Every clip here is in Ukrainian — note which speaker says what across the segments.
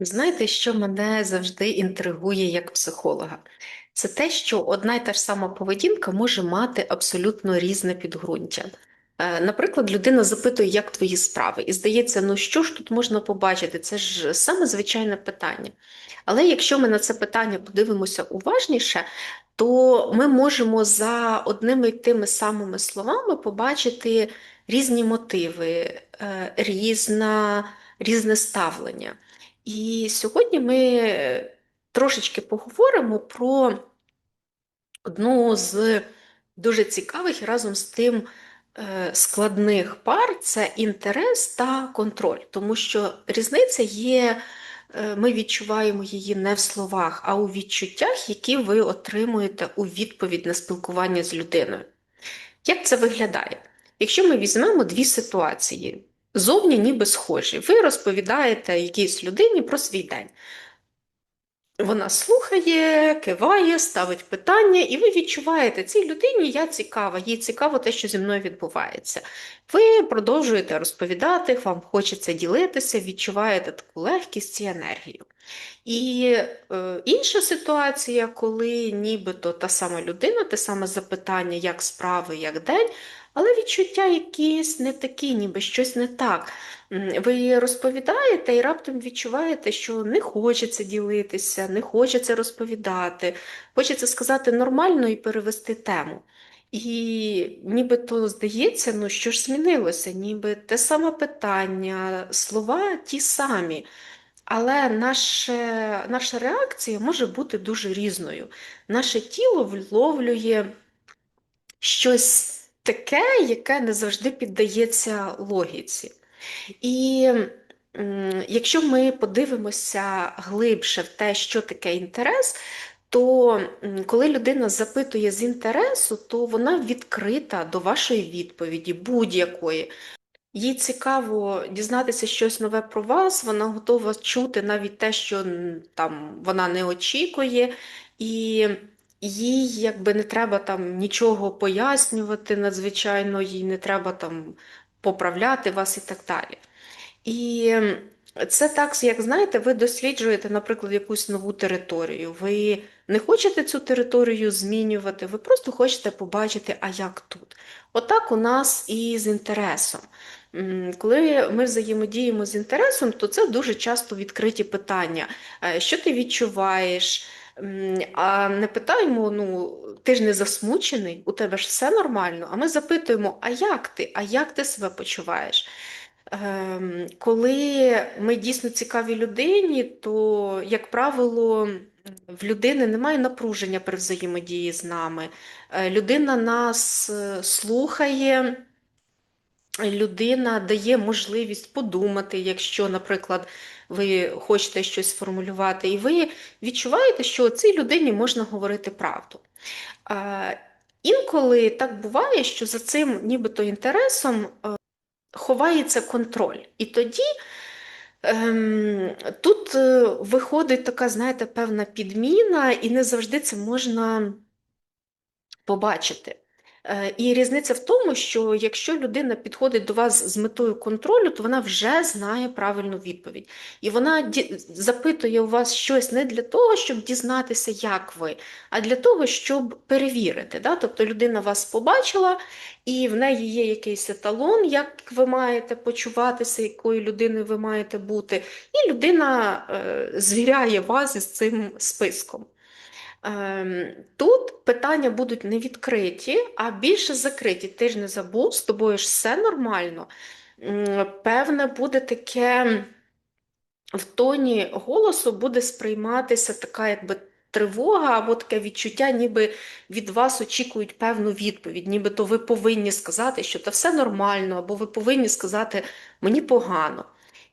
Speaker 1: Знаєте, що мене завжди інтригує як психолога? Це те, що одна й та ж сама поведінка може мати абсолютно різне підґрунтя. Е, Наприклад, людина запитує, як твої справи, і здається, ну що ж тут можна побачити? Це ж саме звичайне питання. Але якщо ми на це питання подивимося уважніше, то ми можемо за одними й тими самими словами побачити різні мотиви, е, різна, різне ставлення. І сьогодні ми трошечки поговоримо про одну з дуже цікавих і разом з тим е, складних пар це інтерес та контроль, тому що різниця є, е, ми відчуваємо її не в словах, а у відчуттях, які ви отримуєте у відповідь на спілкування з людиною. Як це виглядає? Якщо ми візьмемо дві ситуації, зовні ніби схожі, ви розповідаєте якійсь людині про свій день. Вона слухає, киває, ставить питання, і ви відчуваєте, цій людині я цікава, їй цікаво те, що зі мною відбувається. Ви продовжуєте розповідати, вам хочеться ділитися, відчуваєте таку легкість і енергію. І е, інша ситуація, коли нібито та сама людина, те саме запитання, як справи, як день, але відчуття якісь не такі, ніби щось не так. Ви розповідаєте і раптом відчуваєте, що не хочеться ділитися, не хочеться розповідати, хочеться сказати нормально і перевести тему. І нібито здається, ну що ж змінилося, ніби те саме питання, слова ті самі. Але наше, наша реакція може бути дуже різною. Наше тіло вловлює щось таке, яке не завжди піддається логіці. І якщо ми подивимося глибше в те, що таке інтерес, то коли людина запитує з інтересу, то вона відкрита до вашої відповіді, будь-якої. Їй цікаво дізнатися щось нове про вас, вона готова чути навіть те, що там вона не очікує, і їй якби не треба там нічого пояснювати надзвичайно, їй не треба там поправляти вас і так далі. І це так, як знаєте, ви досліджуєте, наприклад, якусь нову територію. Ви не хочете цю територію змінювати, ви просто хочете побачити, а як тут. Отак у нас і з інтересом. Коли ми взаємодіємо з інтересом, то це дуже часто відкриті питання. Е, що ти відчуваєш? А не питаємо, ну, ти ж не засмучений, у тебе ж все нормально. А ми запитуємо, а як ти? А як ти себе почуваєш? Ем, коли ми дійсно цікаві людині, то, як правило, в людини немає напруження при взаємодії з нами. Е, людина нас е, слухає, людина дає можливість подумати, якщо, наприклад, ви хочете щось сформулювати, і ви відчуваєте, що цій людині можна говорити правду. Інколи так буває, що за цим нібито інтересом е, ховається контроль. І тоді ем, тут е, виходить така, знаєте, певна підміна, і не завжди це можна побачити. Е, і різниця в тому, що якщо людина підходить до вас з метою контролю, то вона вже знає правильну відповідь. І вона запитує у вас щось не для того, щоб дізнатися, як ви, а для того, щоб перевірити. Да? Тобто людина вас побачила, і в неї є якийсь еталон, як ви маєте почуватися, якою людиною ви маєте бути. І людина е, звіряє вас із цим списком. Ем, тут питання будуть не відкриті, а більше закриті. Ти ж не забув, з тобою ж все нормально. Певне, буде таке в тоні голосу буде сприйматися така, якби. Тривога або таке відчуття, ніби від вас очікують певну відповідь, нібито ви повинні сказати, що це все нормально, або ви повинні сказати мені погано.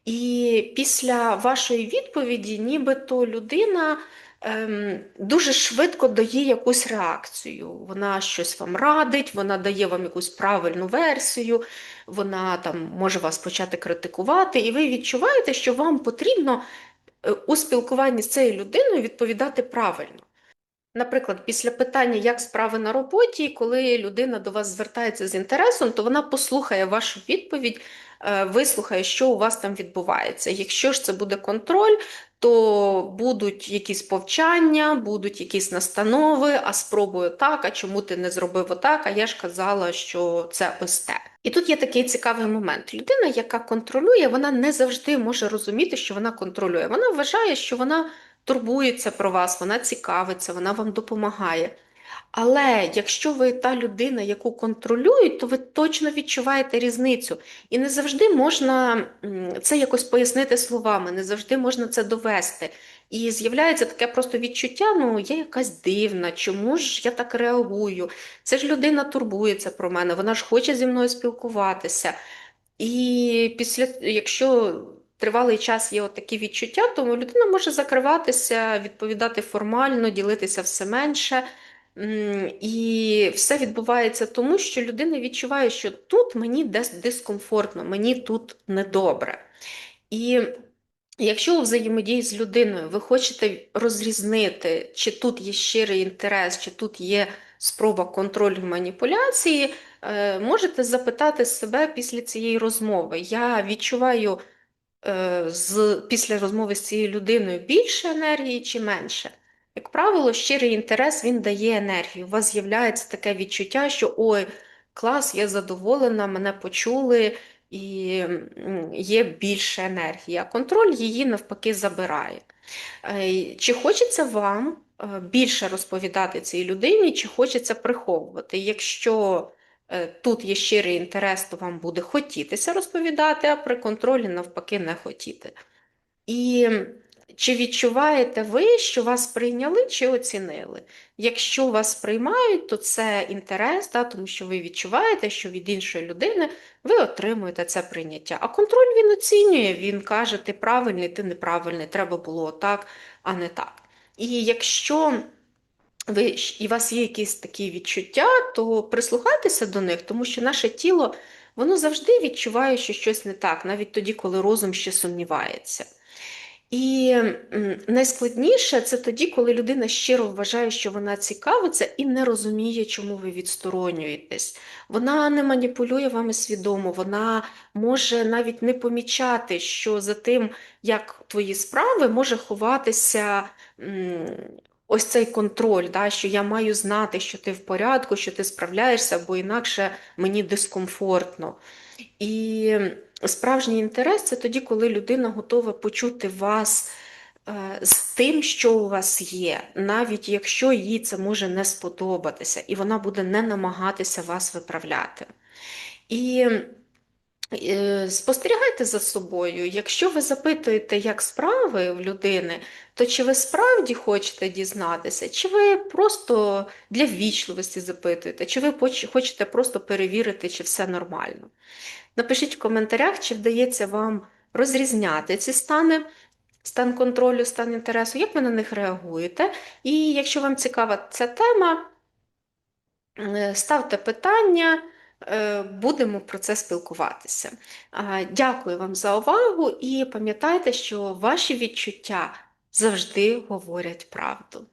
Speaker 1: І після вашої відповіді, нібито людина ем, дуже швидко дає якусь реакцію. Вона щось вам радить, вона дає вам якусь правильну версію, вона там може вас почати критикувати, і ви відчуваєте, що вам потрібно е, у спілкуванні з цією людиною відповідати правильно. Наприклад, після питання, як справи на роботі, коли людина до вас звертається з інтересом, то вона послухає вашу відповідь е, вислухає, що у вас там відбувається. Якщо ж це буде контроль, то будуть якісь повчання, будуть якісь настанови, а спробую так, а чому ти не зробив отак, а я ж казала, що це ось те. І тут є такий цікавий момент. Людина, яка контролює, вона не завжди може розуміти, що вона контролює. Вона вважає, що вона турбується про вас, вона цікавиться, вона вам допомагає. Але якщо ви та людина, яку контролюють, то ви точно відчуваєте різницю. І не завжди можна це якось пояснити словами, не завжди можна це довести. І з'являється таке просто відчуття: ну, я якась дивна, чому ж я так реагую? Це ж людина турбується про мене, вона ж хоче зі мною спілкуватися. І після, якщо тривалий час є такі відчуття, то людина може закриватися, відповідати формально, ділитися все менше. І все відбувається тому, що людина відчуває, що тут мені десь дискомфортно, мені тут недобре. І якщо у взаємодії з людиною ви хочете розрізнити, чи тут є щирий інтерес, чи тут є спроба контролю маніпуляції, е, можете запитати себе після цієї розмови. Я відчуваю з, після розмови з цією людиною більше енергії чи менше. Як правило, щирий інтерес він дає енергію. У вас з'являється таке відчуття, що ой, клас, я задоволена, мене почули і є більше енергії, а контроль її навпаки забирає. Е, чи хочеться вам е, більше розповідати цій людині, чи хочеться приховувати? Якщо е, тут є щирий інтерес, то вам буде хотітися розповідати, а при контролі навпаки не хотіти. І чи відчуваєте ви, що вас прийняли чи оцінили? Якщо вас приймають, то це інтерес, да, тому що ви відчуваєте, що від іншої людини ви отримуєте це прийняття. А контроль він оцінює, він каже, ти правильний, ти неправильний, треба було так, а не так. І якщо ви, і у вас є якісь такі відчуття, то прислухайтеся до них, тому що наше тіло воно завжди відчуває, що щось не так, навіть тоді, коли розум ще сумнівається. І найскладніше це тоді, коли людина щиро вважає, що вона цікавиться і не розуміє, чому ви відсторонюєтесь. Вона не маніпулює вами свідомо, вона може навіть не помічати, що за тим, як твої справи, може ховатися ось цей контроль, да, що я маю знати, що ти в порядку, що ти справляєшся, бо інакше мені дискомфортно. І справжній інтерес це тоді, коли людина готова почути вас е, з тим, що у вас є, навіть якщо їй це може не сподобатися, і вона буде не намагатися вас виправляти. І Спостерігайте за собою, якщо ви запитуєте, як справи в людини, то чи ви справді хочете дізнатися, чи ви просто для ввічливості запитуєте, чи ви хочете просто перевірити, чи все нормально. Напишіть в коментарях, чи вдається вам розрізняти ці стани, стан контролю, стан інтересу, як ви на них реагуєте. І якщо вам цікава ця тема, е, ставте питання, е, будемо про це спілкуватися. Дякую вам за увагу і пам'ятайте, що ваші відчуття завжди говорять правду.